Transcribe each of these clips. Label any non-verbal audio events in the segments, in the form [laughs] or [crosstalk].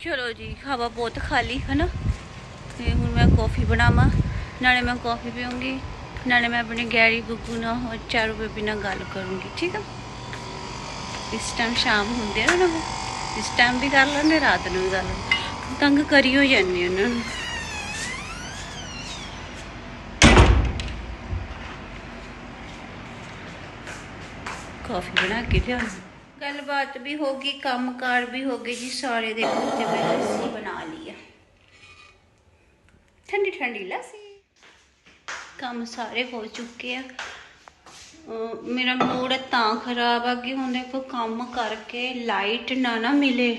ਚਲੋ ਜੀ, ਹਵਾ ਬਹੁਤ ਖਾਲੀ ਹੈ ਨਾ ਤੇ ਹੁਣ ਮੈਂ ਕਾਫੀ ਬਣਾਵਾਂ, ਨਾਲੇ ਮੈਂ ਕਾਫੀ ਪੀਉਂਗੀ ਨਾਲੇ ਮੈਂ ਆਪਣੇ ਗੈਰੀ ਗੁੱਗੂ ਨਾਲ ਹੋਰ ਚਾਰੂ ਬੇਬੀ ਨਾਲ ਗੱਲ ਕਰੂੰਗੀ, ਠੀਕ ਆ? ਇਸ ਟਾਈਮ ਸ਼ਾਮ ਹੁੰਦੀ ਹੈ ਨਾ ਇਸ ਟਾਈਮ ਵੀ ਕਰ ਲੈਂਦੇ, ਰਾਤ ਨੂੰ ਵੀ ਕਰ ਲੈਂਦੇ। ਤੰਗ ਕਰੀ ਹੋ ਜਾਂਦੀ ਉਹਨਾਂ ਨੂੰ। ਕਾਫੀ ਬਣਾ ਕੇ ਲਿਆ ਗੱਲਬਾਤ ਵੀ ਹੋ ਗਈ ਕੰਮਕਾਰ ਵੀ ਹੋ ਗਏ ਜੀ ਸਾਰੇ ਦੇ ਤੇ ਮੈਂ ਲੱਸੀ ਬਣਾ ਲਈ ਆ। ਠੰਡੀ ਠੰਡੀ ਲੱਸੀ। ਕੰਮ ਸਾਰੇ ਹੋ ਚੁੱਕੇ ਆ। ਮੇਰਾ ਮੂਡ ਤਾਂ ਖਰਾਬ ਆ ਕਿ ਹੁਣ ਦੇਖੋ ਕੰਮ ਕਰਕੇ ਲਾਈਟ ਨਾ ਨਾ ਮਿਲੇ।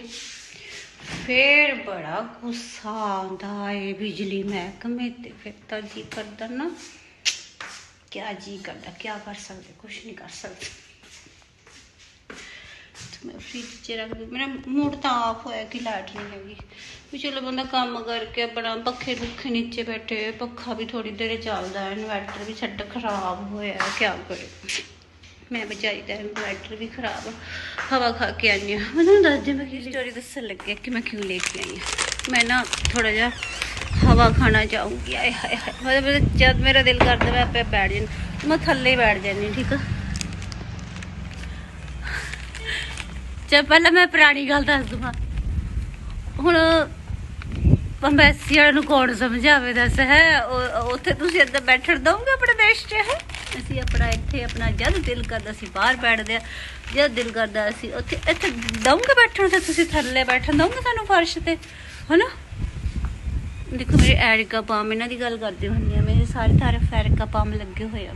ਫੇਰ ਬੜਾ ਗੁੱਸਾ ਆਉਂਦਾ ਏ ਬਿਜਲੀ ਮਹਿਕਮੇ ਤੇ। ਫਿਰ ਤਾਂ ਜੀ ਕਰਦਾ ਨਾ ਕਿਆ ਜੀ ਕਰਦਾ ਕਿਆ ਕਰ ਸਕਦੇ ਕੁਝ ਨਹੀਂ ਕਰ ਸਕਦੇ। ਮੈਂ ਫ੍ਰਿਜ 'ਚ ਰੱਖ ਦਿੱਤੀ ਮੇਰਾ ਮੂਡ ਤਾਂ ਆਫ ਹੋਇਆ ਕਿ ਲਾਈਟ ਨਹੀਂ ਹੈਗੀ। ਵੀ ਚਲੋ ਬੰਦਾ ਕੰਮ ਕਰਕੇ ਆਪਣਾ ਪੱਖੇ ਪੁੱਖੇ ਨੀਚੇ ਬੈਠੇ, ਪੱਖਾ ਵੀ ਥੋੜੀ ਦੇਰ ਚੱਲਦਾ ਹੈ ਇਨਵਰਟਰ ਵੀ ਛੱਡ ਖਰਾਬ ਹੋਇਆ ਹੈ, ਕਿਆ ਕਰੇ। ਮੈਂ ਬਚਾਈ ਦਾ ਇਨਵਰਟਰ ਵੀ ਖਰਾਬ ਹਵਾ ਖਾ ਕੇ ਆਈ ਹਾਂ। ਮੈਂ ਤੁਹਾਨੂੰ ਦੱਸ ਦਿਆਂ ਮੈਂ ਕੀ ਸਟੋਰੀ ਦੱਸਣ ਲੱਗੀ ਕਿ ਮੈਂ ਕਿਉਂ ਲੈ ਕੇ ਆਈ ਹਾਂ। ਮੈਂ ਨਾ ਥੋੜਾ ਜਿਹਾ ਹਵਾ ਖਾਣਾ ਚਾਹੂੰਗੀ। ਆਏ ਹਾਏ ਹਾਏ, ਮਤਲਬ ਜਦ ਮੇਰਾ ਦਿਲ ਕਰਦਾ ਮੈਂ ਆਪੇ ਬੈਠ ਜਾਂ ਮੈਂ ਥੱਲੇ ਹੀ ਬੈਠ ਜਾਂਦੀ ਠੀਕ ਆ? ਚਲ ਪਹਿਲਾਂ ਮੈਂ ਪੁਰਾਣੀ ਗੱਲ ਦੱਸ ਦਵਾਂ। ਹੁਣ ਪੰਬੈਸੀ ਵਾਲਿਆਂ ਨੂੰ ਕੌਣ ਸਮਝਾਵੇ ਦੱਸ, ਹੈ? ਉੱਥੇ ਤੁਸੀਂ ਇੱਦਾਂ ਬੈਠਣ ਦਓਗੇ ਆਪਣੇ ਦੇਸ਼ 'ਚ, ਹੈ? ਅਸੀਂ ਆਪਣਾ ਇੱਥੇ ਆਪਣਾ ਜਦ ਦਿਲ ਕਰਦਾ ਅਸੀਂ ਬਾਹਰ ਬੈਠਦੇ ਆ ਜਦ ਦਿਲ ਕਰਦਾ ਅਸੀਂ ਉੱਥੇ, ਇੱਥੇ ਦਓਗੇ ਬੈਠਣ ਤੇ ਤੁਸੀਂ ਥੱਲੇ ਬੈਠਣ ਦਓਗੇ ਸਾਨੂੰ ਫਰਸ਼ ਤੇ, ਹਨਾ? ਦੇਖੋ ਮੇਰੇ ਐਰਿਕਾ ਪਾਮ, ਇਹਨਾਂ ਦੀ ਗੱਲ ਕਰਦੀ ਹੁੰਦੀ ਆ, ਮੇਰੇ ਸਾਰੇ ਥਾਰੇ ਐਰਿਕਾ ਪਾਮ ਲੱਗੇ ਹੋਏ ਆ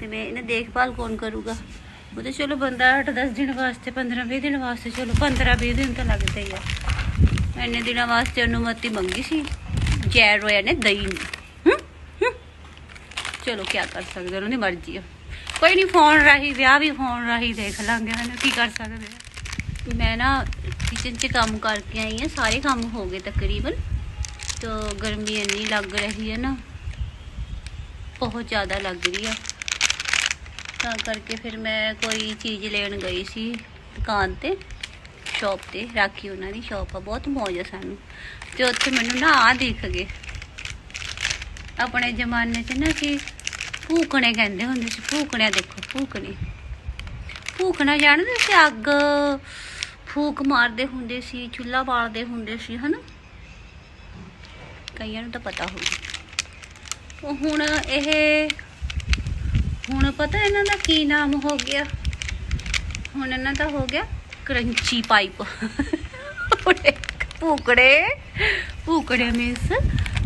ਤੇ ਮੈਂ ਇਹਨਾਂ ਦੇਖਭਾਲ ਕੌਣ ਕਰੂਗਾ? ਉਹ ਤਾਂ ਚਲੋ ਬੰਦਾ 8-10 ਦਿਨ ਵਾਸਤੇ 15-20 ਦਿਨ ਵਾਸਤੇ, ਚਲੋ 15-20 ਦਿਨ ਤਾਂ ਲੱਗਦੇ ਹੀ ਆ। ਇੰਨੇ ਦਿਨਾਂ ਵਾਸਤੇ ਅਨੁਮਤੀ ਮੰਗੀ ਸੀ। ਜੈ ਰੋਇਆ ਨੇ ਦਈ ਨਹੀਂ ਚਲੋ ਕੀ ਕਰ ਸਕਦੇ ਉਹਨਾਂ ਦੀ ਮਰਜ਼ੀ ਆ। ਕੋਈ ਨਹੀਂ ਫੋਨ ਰਾਹੀਂ, ਵਿਆਹ ਵੀ ਫੋਨ ਰਾਹੀਂ ਦੇਖ ਲਾਂਗੇ, ਹਨਾ, ਕੀ ਕਰ ਸਕਦੇ ਆ। ਮੈਂ ਨਾ ਕਿਚਨ 'ਚ ਕੰਮ ਕਰਕੇ ਆਈ ਹਾਂ, ਸਾਰੇ ਕੰਮ ਹੋ ਗਏ ਤਕਰੀਬਨ। ਤੋ ਗਰਮੀ ਇੰਨੀ ਲੱਗ ਰਹੀ ਹੈ ਨਾ, ਬਹੁਤ ਜ਼ਿਆਦਾ ਲੱਗ ਰਹੀ ਆ। ਤਾਂ ਕਰਕੇ ਫਿਰ ਮੈਂ ਕੋਈ ਚੀਜ਼ ਲੈਣ ਗਈ ਸੀ ਦੁਕਾਨ ਤੇ ਸ਼ਾਪ ਤੇ, ਰਾਖੀ ਉਹਨਾਂ ਦੀ ਸ਼ਾਪ ਆ, ਬਹੁਤ ਮੌਜ ਆ ਸਾਨੂੰ। ਤੇ ਉੱਥੇ ਮੈਨੂੰ ਨਾ ਆ ਦਿਖ ਗਏ। ਆਪਣੇ ਜ਼ਮਾਨੇ 'ਚ ਨਾ ਕਿ ਭੂਕਣੇ ਕਹਿੰਦੇ ਹੁੰਦੇ ਸੀ, ਭੂਕਣਿਆ ਦੇਖੋ, ਭੂਕਣੇ। ਭੂਕਣਾ ਜਾਣਦੇ ਸੀ ਅੱਗ ਫੂਕ ਮਾਰਦੇ ਹੁੰਦੇ ਸੀ, ਚੁੱਲ੍ਹਾ ਬਾਲਦੇ ਹੁੰਦੇ ਸੀ, ਹਨਾ? ਕਈਆਂ ਨੂੰ ਤਾਂ ਪਤਾ ਹੋਊ। ਹੁਣ ਇਹ ਪਤਾ ਇਹਨਾਂ ਦਾ ਕੀ ਨਾਮ ਹੋ ਗਿਆ? ਹੁਣ ਇਹਨਾਂ ਦਾ ਹੋ ਗਿਆ ਕਰੰਚੀ ਪਾਈਪ। ਭੂਕੜੇ। ਭੂਕੜੇ ਮੀਨਸ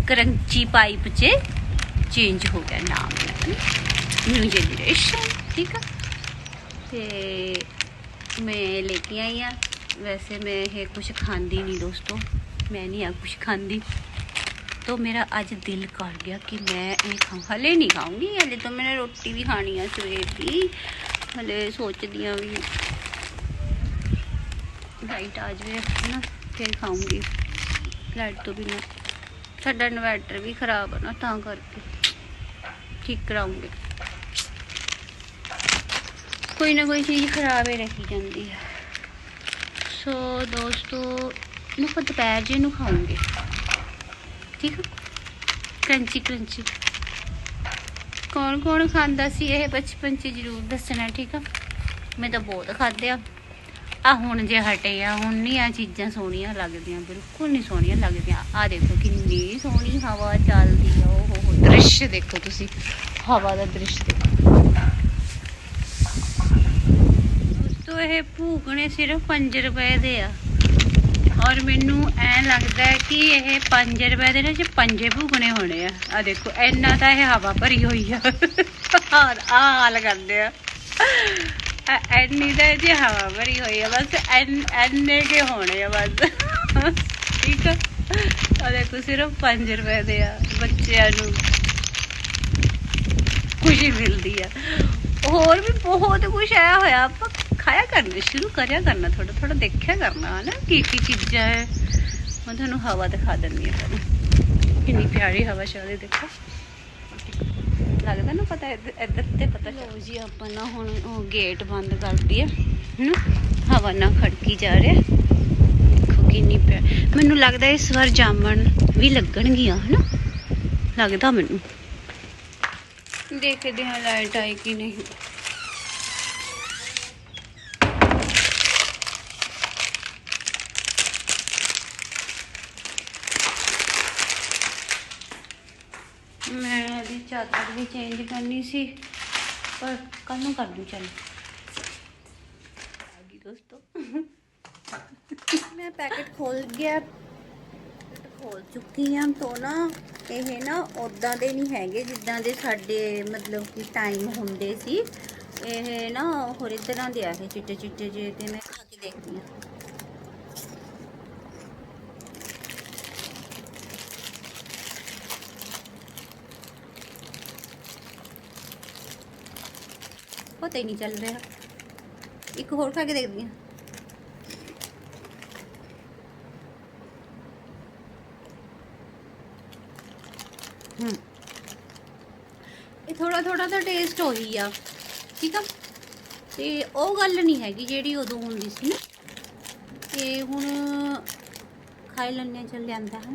ਕਰੰਚੀ ਪਾਈਪ 'ਚ ਚੇਂਜ ਹੋ ਗਿਆ ਨਾਮ ਨਿਊ ਜਨਰੇਸ਼ਨ ਠੀਕ ਆ? ਤੇ ਮੈਂ ਲੈ ਕੇ ਆਈ ਆ। ਵੈਸੇ ਮੈਂ ਇਹ ਕੁਝ ਖਾਂਦੀ ਨਹੀਂ ਦੋਸਤੋ। ਮੈਂ ਨਹੀਂ ਆ ਕੁਝ ਖਾਂਦੀ। तो मेरा आज दिल कर गया कि मैं ये खाऊं हले नहीं खाऊंगी हले तो मैंने रोटी भी खानी है सवेर की हले सोचदी हाँ भी लाइट आ जाए है ना फिर खाऊंगी लाइट तो बिना साडा इन्वर्टर भी खराब है ना ਤਾਂ ਕਰਕੇ ਠੀਕ ਕਰਾਉਂਗੇ ਕੋਈ ਨਾ ਕੋਈ ਚੀਜ਼ ਖਰਾਬ ਹੀ ਰਹੀ ਜਾਂਦੀ ਹੈ ਸੋ ਦੋਸਤੋ ਮੈਂ ਫਿਰ ਦੁਪਹਿਰ ਜੇ ਨੂੰ ਖਾਉਂਗੀ ਠੀਕ ਕਰੰਚੀ ਕਰੰਚੀ ਕੌਣ ਕੌਣ ਖਾਂਦਾ ਸੀ ਇਹ ਬਚਪਨ 'ਚ? ਜ਼ਰੂਰ ਦੱਸਣਾ, ਠੀਕ ਆ? ਮੈਂ ਤਾਂ ਬਹੁਤ ਖਾਦੇ ਆ। ਹੁਣ ਜੇ ਹਟੇ ਆ, ਹੁਣ ਨਹੀਂ ਆ ਚੀਜ਼ਾਂ ਸੋਹਣੀਆਂ ਲੱਗਦੀਆਂ, ਬਿਲਕੁਲ ਨਹੀਂ ਸੋਹਣੀਆਂ ਲੱਗਦੀਆਂ। ਆ ਦੇਖੋ ਕਿੰਨੀ ਸੋਹਣੀ ਹਵਾ ਚੱਲਦੀ ਆ ਉਹ ਹੋ ਦ੍ਰਿਸ਼ ਦੇਖੋ ਤੁਸੀਂ, ਹਵਾ ਦਾ ਦ੍ਰਿਸ਼ ਦੇਖੋ। ਦੋਸਤੋ, ਇਹ ਭੂਕਣੇ ਸਿਰਫ 5 ਰੁਪਏ ਦੇ ਆ। ਔਰ ਮੈਨੂੰ ਐ ਲੱਗਦਾ ਹੈ ਕਿ ਇਹ 5 ਰੁਪਏ ਦੇ ਵਿੱਚ ਪੰਜੇ ਭੂਕਣੇ ਹੋਣੇ ਆ। ਆ ਦੇਖੋ, ਇੰਨਾ ਤਾਂ ਇਹ ਹਵਾ ਭਰੀ ਹੋਈ ਆ। ਔਰ ਆ ਹਾਲ ਕਰਦੇ ਆ। ਐ- ਐਨੀ ਤਾਂ ਇਹ ਹਵਾ ਭਰੀ ਹੋਈ ਆ, ਬਸ ਐਨ- ਐਨੇ ਕੇ ਹੋਣੇ ਆ ਬਸ। ਠੀਕ ਆ? ਆ ਦੇਖੋ, ਸਿਰਫ 5 ਰੁਪਏ ਦੇ ਆ ਬੱਚਿਆਂ ਨੂੰ। ਖੁਸ਼ੀ ਮਿਲਦੀ ਆ। ਹੋਰ ਵੀ ਬਹੁਤ ਕੁਝ ਆਇਆ ਹੋਇਆ। ਆਪਾਂ ਖਾਇਆ ਕਰਨਾ ਸ਼ੁਰੂ ਕਰਿਆ ਕਰਨਾ ਥੋੜਾ ਥੋੜਾ ਦੇਖਿਆ ਕਰਨਾ ਹਨਾ? ਕੀ ਕੀ ਚੀਜ਼ਾਂ ਹੈ ਮੈਂ ਤੁਹਾਨੂੰ ਹਵਾ ਦਿਖਾ ਦਿੰਦੀ ਹਾਂ ਤੁਹਾਨੂੰ। ਕਿੰਨੀ ਪਿਆਰੀ ਹਵਾ ਚੱਲਦੀ ਦੇਖੋ। ਲੱਗਦਾ ਨਾ ਪਤਾ ਇੱਧਰ ਤੇ ਪਤਾ ਲਓ ਜੀ ਆਪਾਂ ਨਾ ਹੁਣ ਉਹ ਗੇਟ ਬੰਦ ਕਰ ਦਈਏ। ਹਨਾ ਹਵਾ ਨਾ ਖੜਕੀ ਜਾ ਰਿਹਾ। ਦੇਖੋ ਕਿੰਨੀ ਪਿਆਰੀ ਮੈਨੂੰ ਲੱਗਦਾ ਇਸ ਵਾਰ ਜਾਮਣ ਵੀ ਲੱਗਣਗੀਆਂ ਹਨਾ? ਲੱਗਦਾ ਮੈਨੂੰ। ਦੇਖਦੇ ਹਾਂ ਲਾਈਟ ਆਈ ਕਿ ਨਹੀਂ ਮੈਂ ਉਹਦੀ ਚਾਦਰ ਵੀ ਚੇਂਜ ਕਰਨੀ ਸੀ, ਪਰ ਕੱਲ ਨੂੰ ਕਰ ਦੂੰ ਚੱਲ। ਆ ਗਈ ਦੋਸਤੋ। ਮੈਂ ਪੈਕੇਟ ਖੋਲ ਗਿਆ। ਖੋਲ ਚੁੱਕੀ ਹਾਂ ਤੋਂ ਨਾ, ਇਹ ਨਾ ਉਦਾਂ ਦੇ ਨਹੀਂ ਹੈਗੇ ਜਿੱਦਾਂ ਦੇ ਸਾਡੇ ਮਤਲਬ ਕਿ ਟਾਈਮ ਹੁੰਦੇ ਸੀ। ਇਹ ਨਾ ਹੋਰ ਤਰ੍ਹਾਂ ਦੇ ਆ, ਇਹ ਚਿੱਟੇ ਚਿੱਟੇ ਜੇ ਤੇ ਮੈਂ ਖਾ ਕੇ ਦੇਖਦੀ ਹਾਂ ਪਤਾ ਹੀ ਨਹੀਂ ਚੱਲ ਰਿਹਾ। ਇੱਕ ਹੋਰ ਖਾ ਕੇ ਦੇਖਦੀ ਹਾਂ। ਹਮ ਇਹ ਥੋੜਾ ਥੋੜਾ ਤਾਂ ਟੇਸਟ ਹੋਈ ਆ ਠੀਕ ਆ? ਤੇ ਉਹ ਗੱਲ ਨਹੀਂ ਹੈਗੀ ਜਿਹੜੀ ਉਦੋਂ ਹੁੰਦੀ ਸੀ ਨਾ। ਤੇ ਹੁਣ ਖਾਈ ਲੈਣੇ ਚੱਲ ਜਾਂਦਾ ਹੈ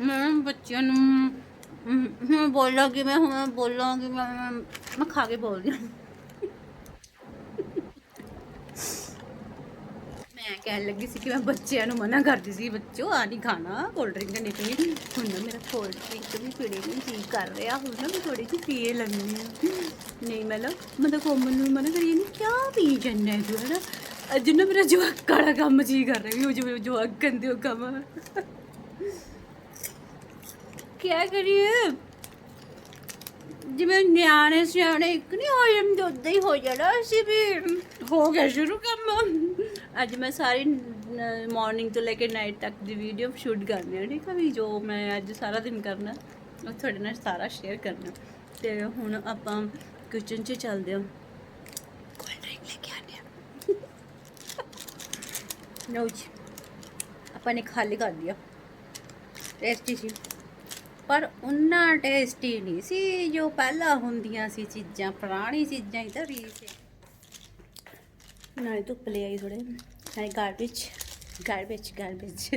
ਮੈਂ ਬੱਚਿਆਂ ਨੂੰ ਹਮ, ਹੁਣ ਬੋਲਾਂਗੀ ਮੈਂ ਹੁਣ ਬੋਲਾਂ ਕਿ ਮੈਂ- ਮੈਂ ਖਾ ਕੇ ਬੋਲਦੀ ਹਾਂ। ਮੈਂ ਕਹਿਣ ਲੱਗੀ ਸੀ ਕਿ ਮੈਂ ਬੱਚਿਆਂ ਨੂੰ ਮਨਾ ਕਰਦੀ ਸੀ ਬੱਚੋ ਆ ਨਹੀਂ ਖਾਣਾ ਕੋਲਡ ਡਰਿੰਕ ਨਹੀਂ ਪੀਣੀ ਹੁਣ ਨਾ ਮੇਰਾ ਕੋਲਡ ਡਰਿੰਕ ਵੀ ਪੀਣੇ ਨੂੰ ਜੀ ਕਰ ਰਿਹਾ, ਹੁਣ ਨਾ ਮੈਂ ਥੋੜੀ ਜਿਹੀ ਪੀਏ ਲੱਗਣੀ ਆ ਨਹੀਂ, ਮੈਂ ਲਾ ਮੈਂ ਤਾਂ ਕੋਮਲ ਨੂੰ ਮਨਾ ਕਰੀ ਨਹੀਂ ਕਿਆ ਪੀ ਜੰਨਾ ਹੈ ਤੂੰ, ਹਨਾ? ਅੱਜ ਨਾ ਮੇਰਾ ਜਵਾਕ ਵਾਲਾ ਕੰਮ ਜੀ ਕਰ ਰਿਹਾ ਵੀ ਉਹ ਜਿਵੇਂ ਜਵਾਕ ਗੰਦੇ ਉਹ ਕੰਮ ਕਿਆ ਕਰੀਏ? ਜਿਵੇਂ ਨਿਆਣੇ ਸਿਆਣੇ ਇੱਕ ਨਹੀਂ ਹੋ ਜਾਂਦੇ ਉਦਾਂ ਹੀ ਹੋ ਜਾਣਾ ਅਸੀਂ ਵੀ। ਹੋ ਗਿਆ ਸ਼ੁਰੂ ਕੰਮ। ਅੱਜ ਮੈਂ ਸਾਰੀ ਮਾਰਨਿੰਗ ਤੋਂ ਲੈ ਕੇ ਨਾਈਟ ਤੱਕ ਦੀ ਵੀਡੀਓ ਸ਼ੂਟ ਕਰਨੀ ਹੈ, ਠੀਕ ਹੈ ਵੀ ਜੋ ਮੈਂ ਅੱਜ ਸਾਰਾ ਦਿਨ ਕਰਨਾ, ਉਹ ਤੁਹਾਡੇ ਨਾਲ ਸਾਰਾ ਸ਼ੇਅਰ ਕਰਨਾ। ਤੇ ਹੁਣ ਆਪਾਂ ਕਿਚਨ 'ਚ ਚੱਲਦੇ ਹਾਂ। ਕੋਲਡ ਡਰਿੰਕ ਲੈ ਕੇ ਆਨੇ ਆ ਨੋ ਜੀ, ਆਪਾਂ ਨੇ ਖਾਲੀ ਕਰ ਲਿਆ। ਟੇਸਟੀ ਸੀ। ਪਰ ਉਹਨਾਂ ਟੇਸਟੀ ਨਹੀਂ ਸੀ, ਜੋ ਪਹਿਲਾਂ ਹੁੰਦੀਆਂ ਸੀ ਚੀਜ਼ਾਂ, ਪੁਰਾਣੀ ਚੀਜ਼ਾਂ ਹੀ ਤਾਂ ਰੀਸ ਹੈ। ਨਾਲੇ ਧੁੱਪ ਲੈ ਆਈ ਥੋੜੇ ਨਾਲੇ ਗਾਰਬੇਜ ਗਾਰਬੇਜ ਗਾਰਬੇਜ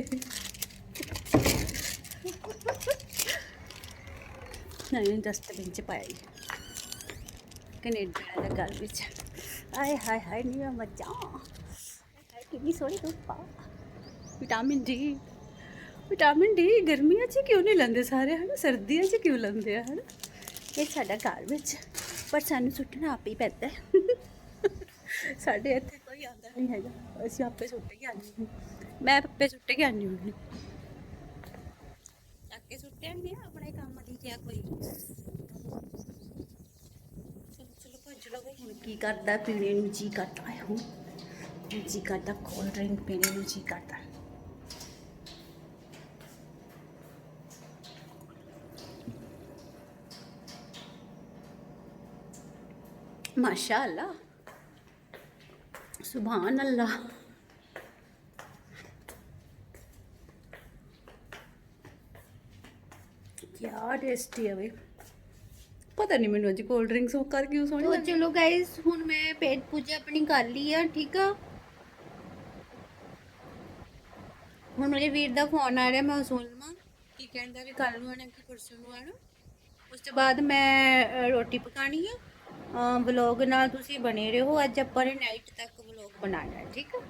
ਨਾਲੇ ਡਸਟਬਿਨ ਚ ਪਾਇਆ ਕੈਨੇਡਾ ਦਾ ਗਾਰਬੇਜ ਆਏ ਹਾਏ ਹਾਏ ਨੀ ਮੈਂ ਕਿੰਨੀ ਸੋਹਣੀ ਧੁੱਪ ਆ। ਵਿਟਾਮਿਨ ਡੀ ਵਿਟਾਮਿਨ ਡੀ, ਗਰਮੀਆਂ 'ਚ ਕਿਉਂ ਨਹੀਂ ਲੈਂਦੇ ਸਾਰੇ, ਹਨ? ਸਰਦੀਆਂ 'ਚ ਕਿਉਂ ਲੈਂਦੇ ਆ, ਹਨ? ਇਹ ਸਾਡਾ ਘਰ ਵਿੱਚ, ਪਰ ਸਾਨੂੰ ਸੁੱਟਣਾ ਆਪੇ ਹੀ ਪੈਂਦਾ ਸਾਡੇ ਇੱਥੇ ਕੋਈ ਆਉਂਦਾ ਨਹੀਂ ਹੈਗਾ। ਅਸੀਂ ਆਪੇ ਸੁੱਟ ਕੇ ਆਉਂਦੇ ਹਾਂ। ਮੈਂ ਆਪੇ ਸੁੱਟ ਕੇ ਆਉਂਦੀ ਹੁੰਦੀ ਚੱਕ ਕੇ ਸੁੱਟ ਆਪਣੇ ਕੰਮ ਦੀ ਕਿਆ ਕੋਈ। ਚਲੋ ਚਲੋ ਭੱਜ ਲਓ ਹੁਣ ਕੀ ਕਰਦਾ, ਪੀਣੇ ਨੂੰ ਜੀ ਕਰਦਾ ਹੈ ਹੁਣ ਜੀ ਕਰਦਾ ਕੋਲਡ ਡਰਿੰਕ ਪੀਣੇ ਨੂੰ ਜੀ ਕਰਦਾ। ਮਾਸ਼ਾ ਅੱਲਾ ਸੁਭਾਨ ਅੱਲਾ ਕਿਆ ਟੇਸਟੀ ਹੈ ਵੇ। ਪਤਾ ਨਹੀਂ ਮੈਨੂੰ ਅੱਜ ਕੋਲਡ ਡਰਿੰਕਸ ਉਹ ਕਰ ਕਿਉਂ ਸੋਹਣੀ ਲੱਗੀ ਚਲੋ ਗਾਇਸ ਹੁਣ ਮੈਂ ਪੇਟ ਪੂਜਾ ਆਪਣੀ ਕਰ ਲਈ ਆ ਠੀਕ ਆ? ਹੁਣ ਮੇਰੇ ਵੀਰ ਦਾ ਫੋਨ ਆ ਰਿਹਾ ਮੈਂ ਉਸ ਨੂੰ ਲਵਾਂ। ਕੀ ਕਹਿੰਦਾ ਵੀ ਕੱਲ ਨੂੰ ਆਣਾ ਕਿ ਪਰਸੋਂ ਨੂੰ ਆਣਾ ਉਸ ਤੋਂ ਬਾਅਦ ਮੈਂ ਰੋਟੀ ਪਕਾਣੀ ਆ। ਵਲੌਗ ਨਾਲ ਤੁਸੀਂ ਬਣੇ ਰਹੋ। ਅੱਜ ਆਪਾਂ ਨੇ ਨਾਈਟ ਤੱਕ ਵਲੌਗ ਬਣਾਉਣਾ ਹੈ, ਠੀਕ ਆ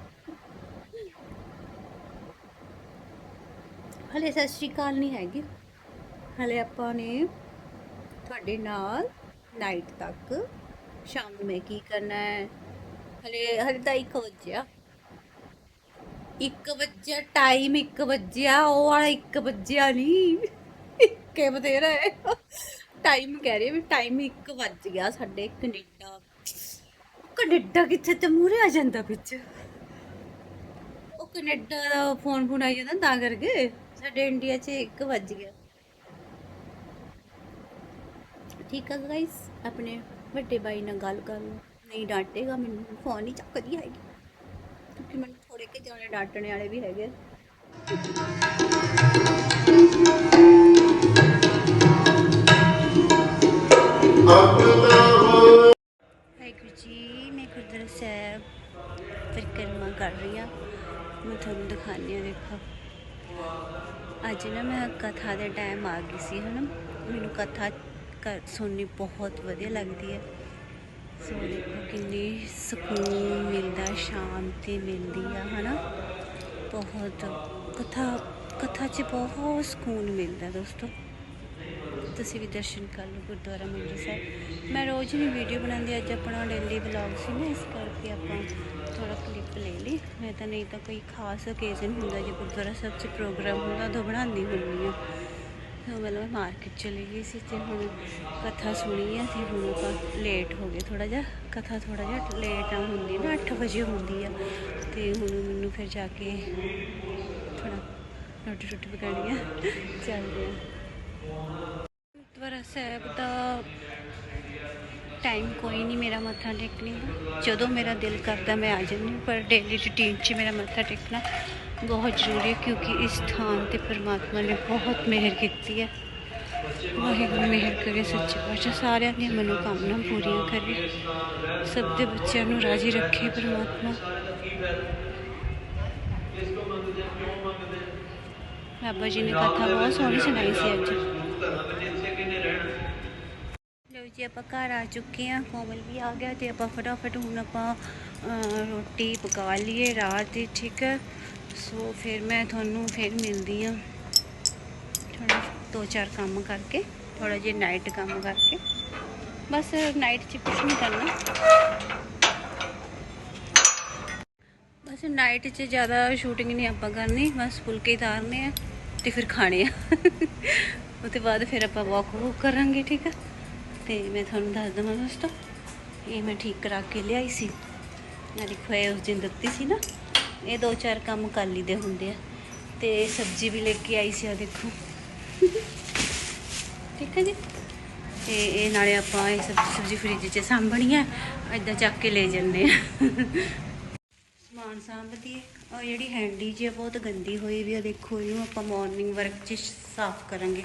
ਹਲੇ ਸਤਿ ਸ਼੍ਰੀ ਅਕਾਲ ਨਹੀਂ ਹੈਗੀ। ਹਲੇ ਆਪਾਂ ਨੇ ਤੁਹਾਡੇ ਨਾਲ ਨਾਈਟ ਤੱਕ ਸ਼ਾਮ ਨੂੰ ਮੈਂ ਕੀ ਕਰਨਾ ਹੈ? ਹਲੇ ਹਲੇ ਤਾਂ 1 ਵਜਿਆ। 1 ਵਜਿਆ ਟਾਈਮ 1 ਵਜਿਆ, ਉਹ ਵਾਲਾ 1 ਵਜਿਆ ਨਹੀਂ। ਕਿ ਬਤੇਰਾ ਹੈ। ਟਾਈਮ ਕਹਿ ਰਹੀ ਵੀ ਟਾਈਮ 1 ਵੱਜ ਗਿਆ ਸਾਡੇ ਕੈਨੇਡਾ ਕੈਨੇਡਾ ਕਿੱਥੇ ਤੇ ਮੂਰੇ ਆ ਜਾਂਦਾ ਵਿੱਚ? ਉਹ ਕੈਨੇਡਾ ਦਾ ਫੋਨ ਫੋਨ ਆਈ ਜਾਂਦਾ ਤਾਂ ਕਰਕੇ ਸਾਡੇ ਇੰਡੀਆ 'ਚ 1 ਵੱਜ ਗਿਆ। ਠੀਕ ਆ ਗਾਇਸ ਆਪਣੇ ਵੱਡੇ ਬਾਈ ਨਾਲ ਗੱਲ ਕਰ ਲਓ। ਨਹੀਂ ਡਾਂਟੇਗਾ ਮੈਨੂੰ ਫੋਨ ਹੀ ਚੱਕਦੀ ਹੈਗੀ ਕਿਉਂਕਿ ਮੈਨੂੰ ਥੋੜੇ ਕੇ ਜਾਣੇ ਡਾਂਟਣੇ ਵਾਲੇ ਵੀ ਹੈਗੇ ਵਾਹਿਗੁਰੂ ਜੀ, ਮੈਂ ਗੁਰਦੁਆਰਾ ਸਾਹਿਬ ਪਰਿਕਰਮਾ ਕਰ ਰਹੀ ਹਾਂ। ਮੈਂ ਤੁਹਾਨੂੰ ਦਿਖਾਉਂਦੀ ਹਾਂ, ਦੇਖੋ। ਅੱਜ ਨਾ ਮੈਂ ਕਥਾ ਦੇ ਟਾਈਮ ਆ ਗਈ ਸੀ, ਹਨਾ? ਮੈਨੂੰ ਕਥਾ ਕਰ- ਸੁਣਨੀ ਬਹੁਤ ਵਧੀਆ ਲੱਗਦੀ ਹੈ। ਸੋ ਦੇਖੋ ਕਿੰਨੀ ਸਕੂਨ ਮਿਲਦਾ, ਸ਼ਾਂਤੀ ਮਿਲਦੀ ਆ, ਹਨਾ? ਬਹੁਤ ਕਥਾ ਕਥਾ 'ਚ ਬਹੁਤ ਸਕੂਨ ਮਿਲਦਾ ਦੋਸਤੋ। ਤੁਸੀਂ ਵੀ ਦਰਸ਼ਨ ਕਰ ਲਓ ਗੁਰਦੁਆਰਾ ਮੰਡੀ ਸਾਹਿਬ। ਮੈਂ ਰੋਜ਼ ਨਹੀਂ ਵੀਡੀਓ ਬਣਾਉਂਦੀ ਅੱਜ ਆਪਣਾ ਡੇਲੀ ਵਲੌਗ ਸੀ ਨਾ, ਇਸ ਕਰਕੇ ਆਪਾਂ ਥੋੜਾ ਕਲਿੱਪ ਲੈ ਲਈ। ਮੈਂ ਤਾਂ ਨਹੀਂ ਤਾਂ ਕੋਈ ਖਾਸ ਓਕੇਜ਼ਨ ਹੁੰਦਾ ਜੇ ਗੁਰਦੁਆਰਾ ਸਾਹਿਬ 'ਚ ਪ੍ਰੋਗਰਾਮ ਹੁੰਦਾ ਤਾਂ ਬਣਾਉਂਦੀ ਹੁੰਦੀ ਆ ਮਤਲਬ ਮੈਂ ਮਾਰਕੀਟ ਚਲੀ ਗਈ ਸੀ ਤੇ ਹੁਣ ਕਥਾ ਸੁਣੀ ਆ ਤੇ ਹੁਣ ਆਪਾਂ ਲੇਟ ਹੋ ਗਏ ਥੋੜਾ ਜਿਹਾ। ਕਥਾ ਥੋੜਾ ਜਿਹਾ ਲੇਟ ਆ, ਹੁੰਦੀ ਨਾ 8 ਵਜੇ ਹੁੰਦੀ ਆ। ਤੇ ਹੁਣ ਮੈਨੂੰ ਫਿਰ ਜਾ ਕੇ ਥੋੜਾ ਰੋਟੀ ਰੋਟੀ ਪਕਾਉਣੀ ਆ। ਚੱਲਦੇ ਆ। ਸਾਹਿਬ ਦਾ ਟਾਈਮ ਕੋਈ ਨਹੀਂ ਮੇਰਾ ਮੱਥਾ ਟੇਕਣੇ ਦਾ ਜਦੋਂ ਮੇਰਾ ਦਿਲ ਕਰਦਾ ਮੈਂ ਆ ਜਾਂਦੀ ਹਾਂ, ਪਰ ਡੇਲੀ ਰੂਟੀਨ 'ਚ ਮੇਰਾ ਮੱਥਾ ਟੇਕਣਾ ਬਹੁਤ ਜ਼ਰੂਰੀ ਹੈ ਕਿਉਂਕਿ ਇਸ ਥਾਂ ਤੇ ਪਰਮਾਤਮਾ ਨੇ ਬਹੁਤ ਮਿਹਰ ਕੀਤੀ ਹੈ। ਵਾਹਿਗੁਰੂ ਮਿਹਰ ਕਰੇ ਸੱਚੇ ਪਾਤਸ਼ਾਹ ਸਾਰਿਆਂ ਦੀਆਂ ਮਨੋਕਾਮਨਾ ਪੂਰੀਆਂ ਕਰੇ। ਸਭ ਦੇ ਬੱਚਿਆਂ ਨੂੰ ਰਾਜੀ ਰੱਖੇ ਪਰਮਾਤਮਾ। ਬਾਬਾ ਜੀ ਨੇ ਕਥਾ ਬਹੁਤ ਸੋਹਣੀ ਸੁਣਾਈ ਸੀ ਅੱਜ। ਲਓ ਆਪਾਂ ਘਰ ਆ ਚੁੱਕੇ ਹਾਂ, ਕੋਮਲ ਵੀ ਆ ਗਿਆ ਤੇ ਆਪਾਂ ਫਟਾਫਟ ਹੁਣ ਆਪਾਂ ਰੋਟੀ ਪਕਾ ਲਈਏ ਰਾਤ ਦੀ, ਠੀਕ ਹੈ? ਸੋ ਫਿਰ ਮੈਂ ਤੁਹਾਨੂੰ ਫਿਰ ਮਿਲਦੀ ਹਾਂ। ਥੋੜਾ ਦੋ ਚਾਰ ਕੰਮ ਕਰਕੇ ਥੋੜਾ ਜਿਹਾ ਨਾਈਟ ਕੰਮ ਕਰਕੇ। ਬਸ ਨਾਈਟ 'ਚ ਕੁਝ ਨਹੀਂ ਕਰਨਾ। ਬਸ ਨਾਈਟ 'ਚ ਜ਼ਿਆਦਾ ਸ਼ੂਟਿੰਗ ਨਹੀਂ ਆਪਾਂ ਕਰਨੀ, ਬਸ ਫੁਲਕੇ ਤਾਰਨੇ ਆ ਤੇ ਫਿਰ ਖਾਣੇ ਆ। [laughs] ਉਹ ਤੋਂ ਬਾਅਦ ਫਿਰ ਆਪਾਂ ਵਾਕ ਵੂਕ ਕਰਾਂਗੇ, ਠੀਕ ਆ ਤੇ ਮੈਂ ਤੁਹਾਨੂੰ ਦੱਸ ਦਵਾਂ ਦੋਸਤੋ, ਇਹ ਮੈਂ ਠੀਕ ਕਰਾ ਕੇ ਲਿਆਈ ਸੀ। ਮੈਂ ਦੇਖੋ, ਇਹ ਉਸ ਦਿਨ ਦਿੱਤੀ ਸੀ ਨਾ, ਇਹ ਦੋ ਚਾਰ ਕੰਮ ਕਰ ਲਈਦੇ ਹੁੰਦੇ ਆ। ਤੇ ਸਬਜ਼ੀ ਵੀ ਲੈ ਕੇ ਆਈ ਸੀ ਆ ਦੇਖੋ। ਠੀਕ ਹੈ ਜੀ? ਤੇ ਇਹ ਨਾਲੇ ਆਪਾਂ ਇਹ ਸਬਜ਼ੀ ਸਬਜ਼ੀ ਫ੍ਰਿਜ 'ਚ ਸਾਂਭਣੀ ਆ, ਏਦਾਂ ਚੱਕ ਕੇ ਲੈ ਜੰਨੇ ਆ। ਸਮਾਨ ਸਾਂਭਦੀ ਹੈ ਉਹ ਜਿਹੜੀ ਹੈਂਡੀ ਜੀ ਆ, ਬਹੁਤ ਗੰਦੀ ਹੋਈ ਵੀ ਆ, ਦੇਖੋ, ਇਹਨੂੰ ਆਪਾਂ ਮਾਰਨਿੰਗ ਵਰਕ 'ਚ ਸਾਫ਼ ਕਰਾਂਗੇ।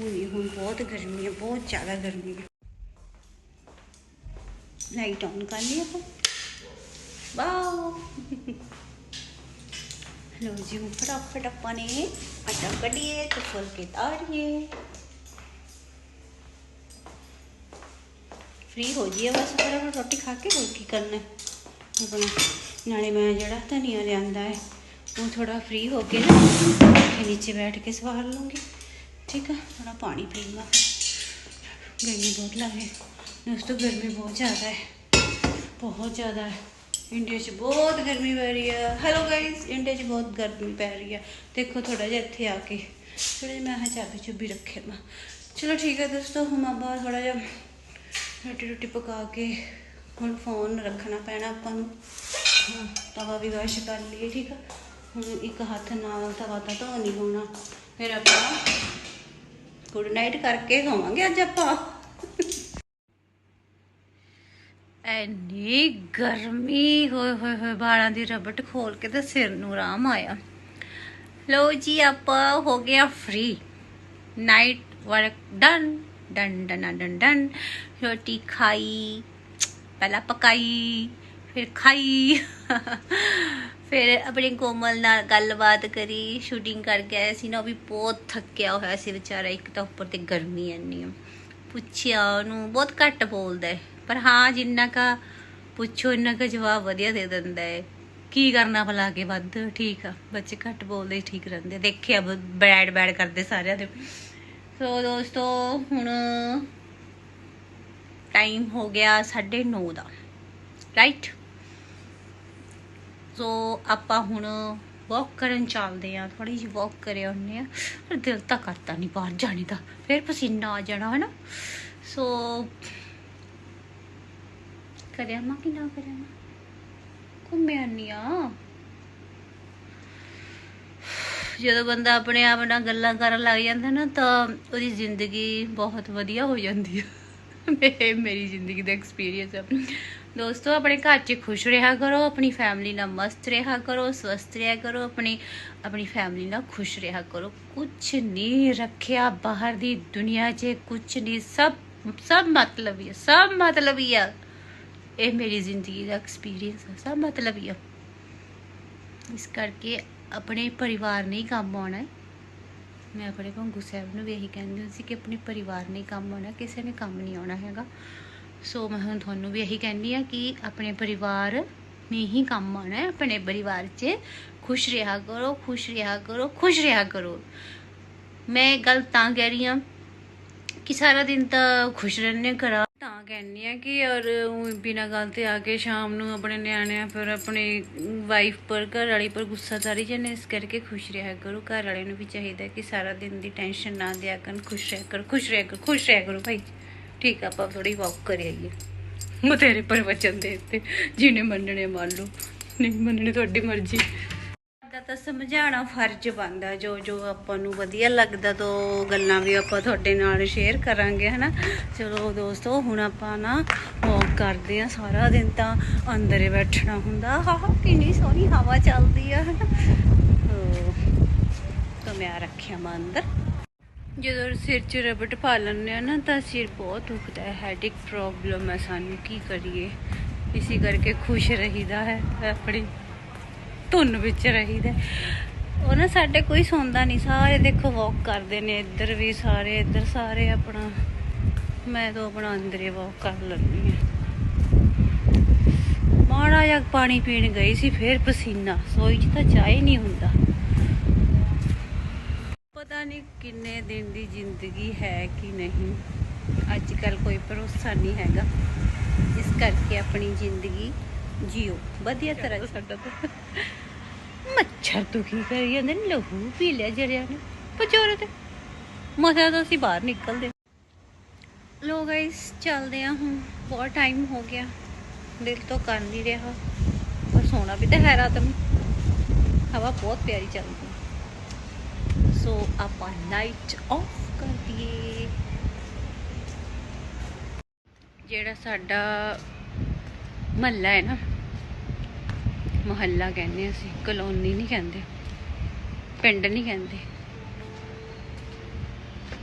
ਹੁਣ ਹੁਣ ਬਹੁਤ ਗਰਮੀ ਹੈ ਬਹੁਤ ਜ਼ਿਆਦਾ ਗਰਮੀ ਹੈ ਲਾਈਟ ਆਨ ਕਰ ਲਈ ਆਪਾਂ ਵਾਓ ਲੋ ਜੀ ਫਟਾਫਟ ਆਪਾਂ ਨੇ ਆਟਾ ਕੱਢੀਏ ਤੇ ਫੁਲਕੇ ਤਾਰੀਏ ਫ੍ਰੀ ਹੋ ਜੀਏ ਬਸ ਫਿਰ ਰੋਟੀ ਖਾ ਕੇ ਹੋਰ ਕੀ ਕਰਨਾ ਆਪਣਾ ਨਾਲੇ ਮੈਂ ਜਿਹੜਾ ਧਨੀਆ ਲਿਆਂਦਾ ਹੈ ਉਹ ਥੋੜਾ ਫ੍ਰੀ ਹੋ ਕੇ ਨਾ ਇਹ ਨੀਚੇ ਬੈਠ ਕੇ ਸਵਾਰ ਲੂੰਗੀ ਠੀਕ ਆ ਥੋੜਾ ਪਾਣੀ ਪੀਣਾ ਗਰਮੀ ਬਹੁਤ ਲੱਗੇ ਉਸ ਤੋਂ ਗਰਮੀ ਬਹੁਤ ਜ਼ਿਆਦਾ ਹੈ। ਬਹੁਤ ਜ਼ਿਆਦਾ ਹੈ। ਇੰਡੀਆ 'ਚ ਬਹੁਤ ਗਰਮੀ ਪੈ ਰਹੀ ਹੈ। ਹੈਲੋ ਗਾਇਸ ਇੰਡੀਆ 'ਚ ਬਹੁਤ ਗਰਮੀ ਪੈ ਰਹੀ ਹੈ। ਦੇਖੋ ਥੋੜਾ ਜਿਹਾ ਇੱਥੇ ਆ ਕੇ। ਥੋੜਾ ਜਿਹਾ ਮੈਂ ਹਾਂ ਚਾਬੀ ਚੁੱਬੀ ਰੱਖਿਆ ਮੈਂ ਚਲੋ ਠੀਕ ਹੈ ਦੋਸਤੋ, ਹੁਣ ਆਪਾਂ ਥੋੜਾ ਜਿਹਾ ਰੋਟੀ ਰੋਟੀ ਪਕਾ ਕੇ ਹੁਣ ਫੋਨ ਰੱਖਣਾ ਪੈਣਾ ਆਪਾਂ ਨੂੰ। ਤਵਾ ਵੀ ਵਾਸ਼ ਕਰ ਲਈਏ, ਠੀਕ ਆ? ਹੁਣ ਇੱਕ ਹੱਥ ਨਾਲ ਤਵਾ ਤਾਂ ਧੋ ਨਹੀਂ ਹੋਣਾ। ਫਿਰ ਆਪਾਂ ਗੁੱਡ ਨਾਈਟ ਕਰਕੇ ਖਾਵਾਂਗੇ ਅੱਜ ਆਪਾਂ। ਐਨੀ ਗਰਮੀ, ਹੋਏ ਹੋਏ ਹੋਏ, ਵਾਲਾਂ ਦੀ ਰਬਟ ਖੋਲ ਕੇ ਤੇ ਸਿਰ ਨੂੰ ਆਰਾਮ ਆਇਆ। ਲੋ ਜੀ, ਆਪਾਂ ਹੋ ਗਿਆ free night work done done done done done ਰੋਟੀ ਖਾਈ, ਪਹਿਲਾਂ ਪਕਾਈ, ਫਿਰ ਖਾਈ। ਫਿਰ ਆਪਣੇ ਕੋਮਲ ਨਾਲ ਗੱਲਬਾਤ ਕਰੀ ਸ਼ੂਟਿੰਗ ਕਰਕੇ ਆਇਆ ਸੀ ਨਾ, ਉਹ ਵੀ ਬਹੁਤ ਥੱਕਿਆ ਹੋਇਆ ਸੀ ਵਿਚਾਰਾ, ਇੱਕ ਤਾਂ ਉੱਪਰ ਤੇ ਗਰਮੀ ਇੰਨੀ ਆ। ਪੁੱਛਿਆ ਉਹਨੂੰ, ਬਹੁਤ ਘੱਟ ਬੋਲਦਾ ਹੈ। ਪਰ ਹਾਂ, ਜਿੰਨਾ ਕਾ ਪੁੱਛੋ, ਇੰਨਾ ਕਾ ਜਵਾਬ ਵਧੀਆ ਦੇ ਦਿੰਦਾ ਹੈ ਕੀ ਕਰਨਾ ਭਲਾ ਕੇ ਵੱਧ? ਠੀਕ ਆ। ਬੱਚੇ ਘੱਟ ਬੋਲਦੇ, ਠੀਕ ਰਹਿੰਦੇ। ਦੇਖਿਆ ਬੈਡ ਬੈਡ ਕਰਦੇ ਸਾਰਿਆਂ ਦੇ। ਸੋ ਦੋਸਤੋ, ਹੁਣ ਟਾਈਮ ਹੋ ਗਿਆ 9:30 ਦਾ। ਰਾਈਟ ਸੋ ਆਪਾਂ ਹੁਣ ਵਾਕ ਕਰਨ ਚੱਲਦੇ ਆ ਥੋੜੀ ਜਿਹੀ ਵਾਕ ਕਰਿਆ ਹੁੰਨੇ ਆ ਪਰ ਦਿਲ ਤਾਂ ਕਰਤਾ ਨਹੀਂ ਬਾਹਰ ਜਾਣੇ ਦਾ। ਫਿਰ ਪਸੀਨਾ ਆ ਜਾਣਾ ਹੈ ਨਾ ਸੋ ਕਰਿਆ ਮਾ, ਕਿ ਨਾ ਕਰਿਆ ਮਾ? ਘੁੰਮਿਆ ਨਹੀਂ ਆ। ਜਦੋਂ ਬੰਦਾ ਆਪਣੇ ਆਪ ਨਾਲ ਗੱਲਾਂ ਕਰਨ ਲੱਗ ਜਾਂਦਾ ਨਾ, ਤਾਂ ਉਹਦੀ ਜ਼ਿੰਦਗੀ ਬਹੁਤ ਵਧੀਆ ਹੋ ਜਾਂਦੀ ਹੈ ਮੇਰੀ ਜ਼ਿੰਦਗੀ ਦਾ ਐਕਸਪੀਰੀਅੰਸ ਹੈ ਦੋਸਤੋ, ਆਪਣੇ ਘਰ 'ਚ ਖੁਸ਼ ਰਿਹਾ ਕਰੋ, ਆਪਣੀ ਫੈਮਿਲੀ ਨਾਲ ਮਸਤ ਰਿਹਾ ਕਰੋ, ਸਵਸਥ ਰਿਹਾ ਕਰੋ, ਆਪਣੀ ਆਪਣੀ ਫੈਮਿਲੀ ਨਾਲ ਖੁਸ਼ ਰਿਹਾ ਕਰੋ। ਕੁਝ ਨਹੀਂ ਰੱਖਿਆ ਬਾਹਰ ਦੀ ਦੁਨੀਆ 'ਚ ਕੁਝ ਨਹੀਂ ਸਭ ਸਭ ਮਤਲਬ ਹੀ ਸਭ ਮਤਲਬ ਹੀ ਆ। ਇਹ ਮੇਰੀ ਜ਼ਿੰਦਗੀ ਦਾ ਐਕਸਪੀਰੀਅੰਸ ਹੈ ਸਭ ਮਤਲਬ ਹੀ ਹੈ ਇਸ ਕਰਕੇ ਆਪਣੇ ਪਰਿਵਾਰ ਨਹੀਂ ਕੰਮ ਆਉਣਾ ਹੈ। ਮੈਂ ਆਪਣੇ ਭੰਗੂ ਸਾਹਿਬ ਨੂੰ ਵੀ ਇਹੀ ਕਹਿੰਦੀ ਹੁੰਦੀ ਸੀ ਕਿ ਆਪਣੇ ਪਰਿਵਾਰ ਨਹੀਂ ਕੰਮ ਆਉਣਾ, ਕਿਸੇ ਨੇ ਕੰਮ ਨਹੀਂ ਆਉਣਾ ਹੈਗਾ। ਸੋ ਮੈਂ ਹੁਣ ਤੁਹਾਨੂੰ ਵੀ ਇਹੀ ਕਹਿੰਦੀ ਆ ਕਿ ਆਪਣੇ ਪਰਿਵਾਰ ਨੇ ਹੀ ਕੰਮ ਆਉਣਾ ਹੈ। ਆਪਣੇ ਪਰਿਵਾਰ 'ਚ ਖੁਸ਼ ਰਿਹਾ ਕਰੋ, ਖੁਸ਼ ਰਿਹਾ ਕਰੋ, ਖੁਸ਼ ਰਿਹਾ ਕਰੋ। ਮੈਂ ਗੱਲ ਤਾਂ ਕਹਿ ਰਹੀ ਹਾਂ ਕਿ ਸਾਰਾ ਦਿਨ ਤਾਂ ਖੁਸ਼ ਰਹਿੰਦੇ ਹਾਂ ਘਰਾਂ ਕਹਿੰਨੀ ਆ ਕਿ ਔਰ ਬਿਨਾਂ ਗੱਲ ਤੇ ਆ ਕੇ ਸ਼ਾਮ ਨੂੰ ਆਪਣੇ ਨਿਆਣਿਆਂ ਪਰ ਆਪਣੀ ਵਾਈਫ ਪਰ, ਘਰ ਵਾਲੀ ਪਰ ਗੁੱਸਾ ਤਾਰੀ ਜਾਂਦੇ ਇਸ ਕਰਕੇ ਖੁਸ਼ ਰਿਹਾ ਕਰੋ। ਘਰ ਵਾਲੇ ਨੂੰ ਵੀ ਚਾਹੀਦਾ ਕਿ ਸਾਰਾ ਦਿਨ ਦੀ ਟੈਨਸ਼ਨ ਨਾ ਦਿਆ ਕਰਨ, ਖੁਸ਼ ਰਹਿ ਕਰ, ਖੁਸ਼ ਰਹਿ ਕਰ, ਖੁਸ਼ ਰਹਿ ਕਰੋ ਭਾਈ। ਠੀਕ ਆ, ਆਪਾਂ ਥੋੜੀ ਵਾਕ ਕਰ ਆਈਏ। ਬਤੇਰੇ ਪਰ ਵਚਨ ਦੇ ਦਿੱਤੇ, ਜਿਹਨੇ ਮੰਨਣੇ ਮੰਨ ਲਓ, ਨਹੀਂ ਮੰਨਣੇ ਤੁਹਾਡੀ ਮਰਜ਼ੀ। ਤਾਂ ਸਮਝਾਉਣਾ ਫਰਜ਼ ਬਣਦਾ, ਜੋ ਜੋ ਆਪਾਂ ਨੂੰ ਵਧੀਆ ਲੱਗਦਾ ਤਾਂ ਉਹ ਗੱਲਾਂ ਵੀ ਆਪਾਂ ਤੁਹਾਡੇ ਨਾਲ ਸ਼ੇਅਰ ਕਰਾਂਗੇ, ਹਨਾ? ਚਲੋ ਦੋਸਤੋ, ਹੁਣ ਆਪਾਂ ਨਾ ਵਾਕ ਕਰਦੇ ਆ ਸਾਰਾ ਦਿਨ ਤਾਂ ਅੰਦਰ ਹੀ ਬੈਠਣਾ ਹੁੰਦਾ। ਆਹ, ਕਿੰਨੀ ਸੋਹਣੀ ਹਵਾ ਚੱਲਦੀ ਆ, ਹਨਾ? ਤਾਂ ਮੈਂ ਰੱਖਿਆ ਮੈਂ ਅੰਦਰ। ਜਦੋਂ ਸਿਰ 'ਚ ਰਬਟ ਪਾ ਲੈਂਦੇ ਆ ਨਾ, ਤਾਂ ਸਿਰ ਬਹੁਤ ਦੁਖਦਾ ਹੈ ਹੈਡਿਕ ਪ੍ਰੋਬਲਮ ਹੈ ਸਾਨੂੰ, ਕੀ ਕਰੀਏ? ਇਸੇ ਕਰਕੇ ਖੁਸ਼ ਰਹੀਦਾ ਹੈ, ਆਪਣੀ ਧੁੰਨ ਵਿੱਚ ਰਹੀਦਾ ਉਹ ਨਾ ਸਾਡੇ ਕੋਈ ਸੌਂਦਾ ਨਹੀਂ, ਸਾਰੇ ਦੇਖੋ ਵਾਕ ਕਰਦੇ ਨੇ, ਇੱਧਰ ਵੀ ਸਾਰੇ, ਇੱਧਰ ਸਾਰੇ ਆਪਣਾ। ਮੈਂ ਤਾਂ ਆਪਣਾ ਅੰਦਰੇ ਵਾਕ ਕਰ ਲੈਂਦੀ ਆ ਮਾੜਾ ਜਿਹਾ ਪਾਣੀ ਪੀਣ ਗਈ ਸੀ, ਫੇਰ ਪਸੀਨਾ। ਸੋਈ 'ਚ ਤਾਂ ਚਾਹ ਨਹੀਂ ਹੁੰਦਾ। ਪਤਾ ਨਹੀਂ ਕਿੰਨੇ ਦਿਨ ਦੀ ਜ਼ਿੰਦਗੀ ਹੈ ਕਿ ਨਹੀਂ। ਅੱਜ ਕੱਲ ਕੋਈ ਭਰੋਸਾ ਨਹੀਂ ਹੈਗਾ। ਇਸ ਕਰਕੇ ਆਪਣੀ ਜ਼ਿੰਦਗੀ ਜੀਓ ਵਧੀਆ ਤਰ੍ਹਾਂ ਸਾਡਾ ਤਾਂ। ਮੱਛਰ ਦੁਖੀ ਕਰੀ ਜਾਂਦੇ? ਨੇ ਲਹੂ ਪੀ ਲਿਆ ਜਰਿਆ ਨੇ। ਪਚੋਰੇ ਤੇ। ਮਸਾ ਤਾਂ ਅਸੀਂ ਬਾਹਰ ਨਿਕਲਦੇ। ਲੋ ਗਾਇਸ ਚੱਲਦੇ ਆ ਹੁਣ। ਬਹੁਤ ਟਾਈਮ ਹੋ ਗਿਆ। ਦਿਲ ਤੋਂ ਕਰ ਨਹੀਂ ਰਿਹਾ। ਪਰ ਸੋਣਾ ਵੀ ਤਾਂ ਹੈ ਰਾਤ ਨੂੰ। ਹਵਾ ਬਹੁਤ ਪਿਆਰੀ ਚੱਲਦੀ। ਸੋ ਆਪਾਂ ਲਾਈਟ ਆਫ ਕਰ ਦਈਏ। ਜਿਹੜਾ ਸਾਡਾ ਮਹੱਲਾ ਹੈ ਨਾ ਮੁਹੱਲਾ ਕਹਿੰਦੇ ਅਸੀਂ, ਕਲੋਨੀ ਨਹੀਂ ਕਹਿੰਦੇ, ਪਿੰਡ ਨਹੀਂ ਕਹਿੰਦੇ।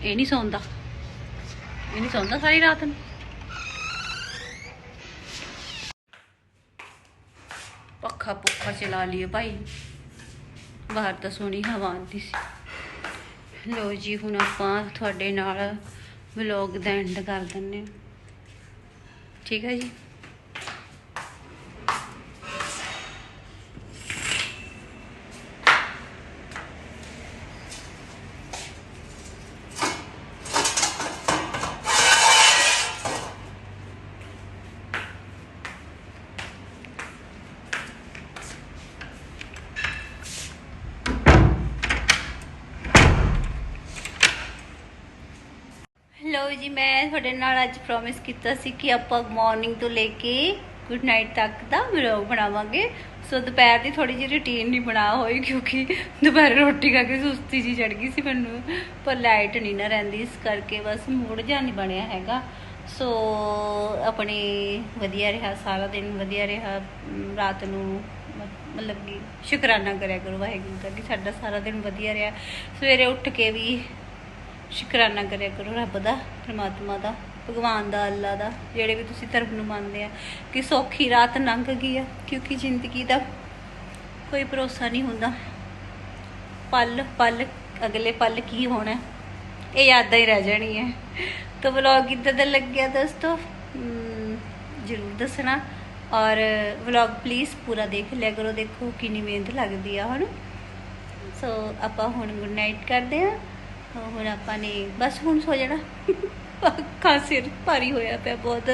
ਇਹ ਨਹੀਂ ਸੌਂਦਾ, ਇਹ ਨਹੀਂ ਸੌਂਦਾ ਸਾਰੀ ਰਾਤ ਨੂੰ। ਪੱਖਾ ਪੁੱਖਾ ਚਲਾ ਲਈਏ ਭਾਈ। ਬਾਹਰ ਤਾਂ ਸੋਹਣੀ ਹਵਾ ਆਉਂਦੀ ਸੀ। ਲੋ ਜੀ, ਹੁਣ ਆਪਾਂ ਤੁਹਾਡੇ ਨਾਲ ਵਲੌਗ ਦਾ ਐਂਡ ਕਰ ਦਿੰਨੇ ਹਾਂ। ਠੀਕ ਹੈ ਜੀ? ਲੋ ਜੀ, ਮੈਂ ਤੁਹਾਡੇ ਨਾਲ ਅੱਜ ਪ੍ਰੋਮਿਸ ਕੀਤਾ ਸੀ ਕਿ ਆਪਾਂ ਮਾਰਨਿੰਗ ਤੋਂ ਲੈ ਕੇ ਗੁੱਡ ਨਾਈਟ ਤੱਕ ਦਾ ਵਲੌਗ ਬਣਾਵਾਂਗੇ। ਸੋ ਦੁਪਹਿਰ ਦੀ ਥੋੜੀ ਜਿਹੀ ਰੁਟੀਨ ਨਹੀਂ ਬਣਾ ਹੋਈ ਕਿਉਂਕਿ ਦੁਪਹਿਰ ਰੋਟੀ ਖਾ ਕੇ ਸੁਸਤੀ ਜੀ ਚੜ ਗਈ ਸੀ ਮੈਨੂੰ। ਪਰ ਲਾਈਟ ਨਹੀਂ ਨਾ ਰਹਿੰਦੀ, ਇਸ ਕਰਕੇ ਬਸ ਮੂਡ ਜਿਹਾ ਨਹੀਂ ਬਣਿਆ ਹੈਗਾ। ਸੋ ਆਪਣੇ ਵਧੀਆ ਰਿਹਾ, ਸਾਰਾ ਦਿਨ ਵਧੀਆ ਰਿਹਾ। ਰਾਤ ਨੂੰ ਮ- ਮਤਲਬ ਕਿ ਸ਼ੁਕਰਾਨਾ ਕਰਿਆ ਕਰੋ ਵਾਹਿਗੁਰੂ ਦਾ ਕਿ ਸਾਡਾ ਸਾਰਾ ਦਿਨ ਵਧੀਆ ਰਿਹਾ। ਸਵੇਰੇ ਉੱਠ ਕੇ ਵੀ ਸ਼ੁਕਰਾਨਾ ਕਰਿਆ ਕਰੋ ਰੱਬ ਦਾ, ਪਰਮਾਤਮਾ ਦਾ, ਭਗਵਾਨ ਦਾ, ਅੱਲਾ ਦਾ, ਜਿਹੜੇ ਵੀ ਤੁਸੀਂ ਧਰਮ ਨੂੰ ਮੰਨਦੇ ਆ ਕਿ ਸੌਖੀ ਰਾਤ ਲੰਘ ਗਈ ਆ, ਕਿਉਂਕਿ ਜ਼ਿੰਦਗੀ ਦਾ ਕੋਈ ਭਰੋਸਾ ਨਹੀਂ ਹੁੰਦਾ। ਪਲ ਪਲ, ਅਗਲੇ ਪਲ ਕੀ ਹੋਣਾ, ਇਹ ਯਾਦਾਂ ਹੀ ਰਹਿ ਜਾਣੀ ਹੈ ਤਾਂ ਵਲੌਗ ਕਿੱਦਾਂ ਦਾ ਲੱਗਿਆ ਦੋਸਤੋ? ਜ਼ਰੂਰ ਦੱਸਣਾ। ਔਰ ਵਲੌਗ ਪਲੀਜ਼ ਪੂਰਾ ਦੇਖ ਲਿਆ ਕਰੋ, ਦੇਖੋ ਕਿੰਨੀ ਮਿਹਨਤ ਲੱਗਦੀ ਆ ਹੁਣ ਸੋ ਆਪਾਂ ਹੁਣ ਗੁੱਡ ਨਾਈਟ ਕਰਦੇ ਆ। ਹੁਣ ਆਪਾਂ ਨੇ ਬਸ ਹੁਣ ਸੋ ਜਾਣਾ। ਅੱਖਾਂ ਸਿਰ ਭਾਰੀ ਹੋਇਆ ਪਿਆ ਬਹੁਤ।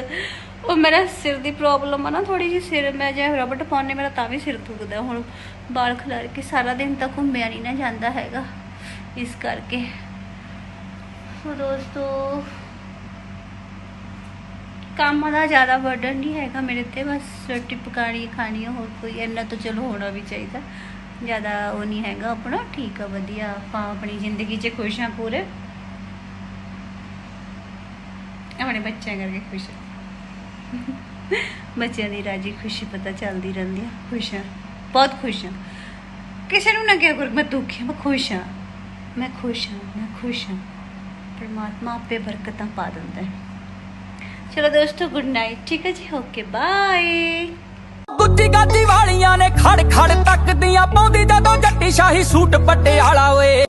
ਉਹ ਮੇਰਾ ਸਿਰ ਦੀ ਪ੍ਰੋਬਲਮ ਆ ਨਾ ਥੋੜੀ ਜਿਹੀ, ਸਿਰ ਮੈਂ ਜੇ ਰਬਟ ਪਾਉਣੇ ਮੇਰਾ ਤਾਂ ਵੀ ਸਿਰ ਦੁਖਦਾ। ਹੁਣ ਬਾਲ ਖਿਲਾਰ ਕੇ ਸਾਰਾ ਦਿਨ ਤਾਂ ਘੁੰਮਿਆ ਨਹੀਂ ਨਾ ਜਾਂਦਾ ਹੈਗਾ, ਇਸ ਕਰਕੇ। ਸੋ ਦੋਸਤੋ, ਕੰਮ ਦਾ ਜ਼ਿਆਦਾ ਬਰਡਨ ਨਹੀਂ ਹੈਗਾ ਮੇਰੇ ਤੇ, ਬਸ ਰੋਟੀ ਪਕਾਣੀ ਖਾਣੀ ਹੋਰ ਕੋਈ, ਇੰਨਾ ਤਾਂ ਚਲੋ ਹੋਣਾ ਵੀ ਚਾਹੀਦਾ। ਜ਼ਿਆਦਾ ਉਹ ਨਹੀਂ ਹੈਗਾ ਆਪਣਾ, ਠੀਕ ਆ, ਵਧੀਆ। ਆਪਾਂ ਆਪਣੀ ਜ਼ਿੰਦਗੀ 'ਚ ਖੁਸ਼ ਹਾਂ ਪੂਰੇ। ਆਪਣੇ ਬੱਚਿਆਂ ਕਰਕੇ ਖੁਸ਼ ਹਾਂ। ਬੱਚਿਆਂ ਦੀ ਰਾਜੀ ਖੁਸ਼ੀ ਪਤਾ ਚੱਲਦੀ ਰਹਿੰਦੀ ਆ। ਖੁਸ਼ ਹਾਂ। ਬਹੁਤ ਖੁਸ਼ ਹਾਂ। ਕਿਸੇ ਨੂੰ ਨਾ ਕਿਹਾ ਕਰ, ਮੈਂ ਦੁਖੀ ਹਾਂ, ਮੈਂ ਖੁਸ਼ ਹਾਂ। ਮੈਂ ਖੁਸ਼ ਹਾਂ, ਮੈਂ ਖੁਸ਼ ਹਾਂ। ਪਰਮਾਤਮਾ ਆਪੇ ਬਰਕਤਾਂ ਪਾ ਦਿੰਦਾ ਹੈ। ਚਲੋ ਦੋਸਤੋ, ਗੁੱਡ ਨਾਈਟ। ਠੀਕ ਹੈ ਜੀ? Okay, bye. ਗੁੱਜੀ ਗਾਜੀ ਵਾਲੀਆਂ ਨੇ ਖੜ ਖੜ ਤੱਕਦੀਆਂ ਪਾਉਂਦੀ ਜਦੋਂ ਜੱਟੀ ਸ਼ਾਹੀ ਸੂਟ ਪਟਿਆਲਾ ਓਏ।